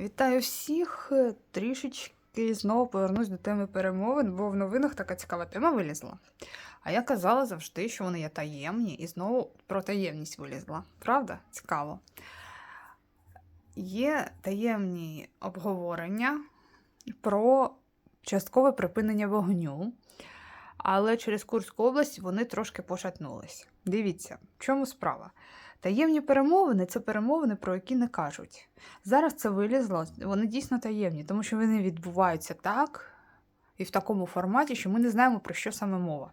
Вітаю всіх. Трішечки знову повернусь до теми перемовин, бо в новинах така цікава тема вилізла. А я казала завжди, що вони є таємні, і знову про таємність вилізла. Правда? Цікаво. Є таємні обговорення про часткове припинення вогню, але через Курську область вони трошки пошатнулись. Дивіться, в чому справа? Таємні перемовини це перемовини, про які не кажуть. Зараз це вилізло, вони дійсно таємні, тому що вони відбуваються так і в такому форматі, що ми не знаємо, про що саме мова.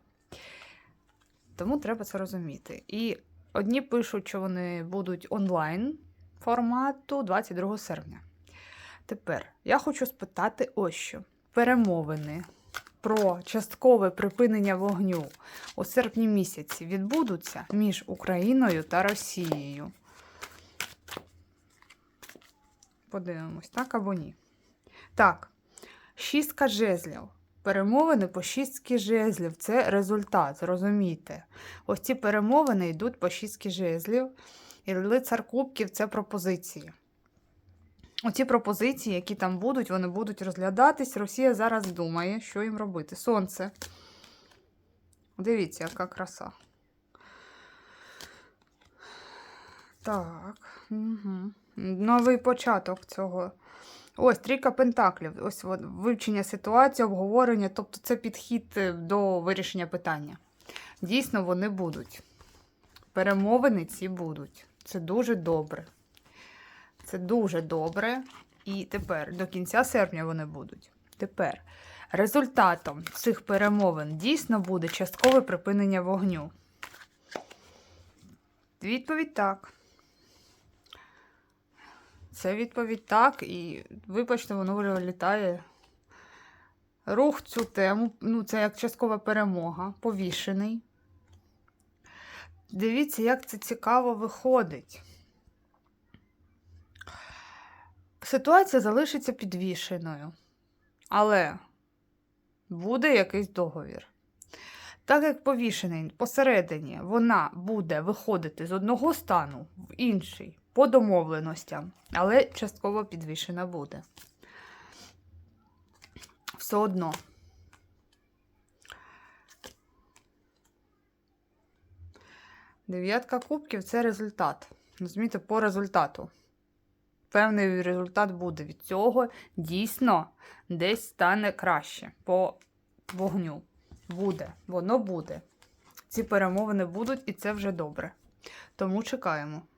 Тому треба це розуміти. І одні пишуть, що вони будуть онлайн формату 22 серпня. Тепер я хочу спитати ось що: перемовини про часткове припинення вогню у серпні місяці відбудуться між Україною та Росією. Подивимось, так або ні. Так, шістка жезлів. Перемовини по шістки жезлів це результат, зрозумійте. Ось ці перемовини йдуть по шістки жезлів, і лицар кубків це пропозиції. Оці пропозиції, які там будуть, вони будуть розглядатись. Росія зараз думає, що їм робити. Сонце. Дивіться, яка краса. Так. Угу. Новий початок цього. Ось трійка пентаклів. Ось вивчення ситуації, обговорення, тобто це підхід е, до вирішення питання. Дійсно, вони будуть. Перемовини ці будуть. Це дуже добре. Це дуже добре. І тепер до кінця серпня вони будуть. Тепер результатом цих перемовин дійсно буде часткове припинення вогню. Відповідь так. Це відповідь так, і вибачте, воно вилітає. Рух цю тему, ну, це як часткова перемога, повішений. Дивіться, як це цікаво виходить. Ситуація залишиться підвішеною, але буде якийсь договір. Так як повішений посередині вона буде виходити з одного стану в інший по домовленостям, але частково підвішена буде. Все одно. Дев'ятка кубків це результат. Розумієте, по результату. Певний результат буде від цього. Дійсно, десь стане краще по вогню. Буде, воно буде. Ці перемовини будуть, і це вже добре. Тому чекаємо.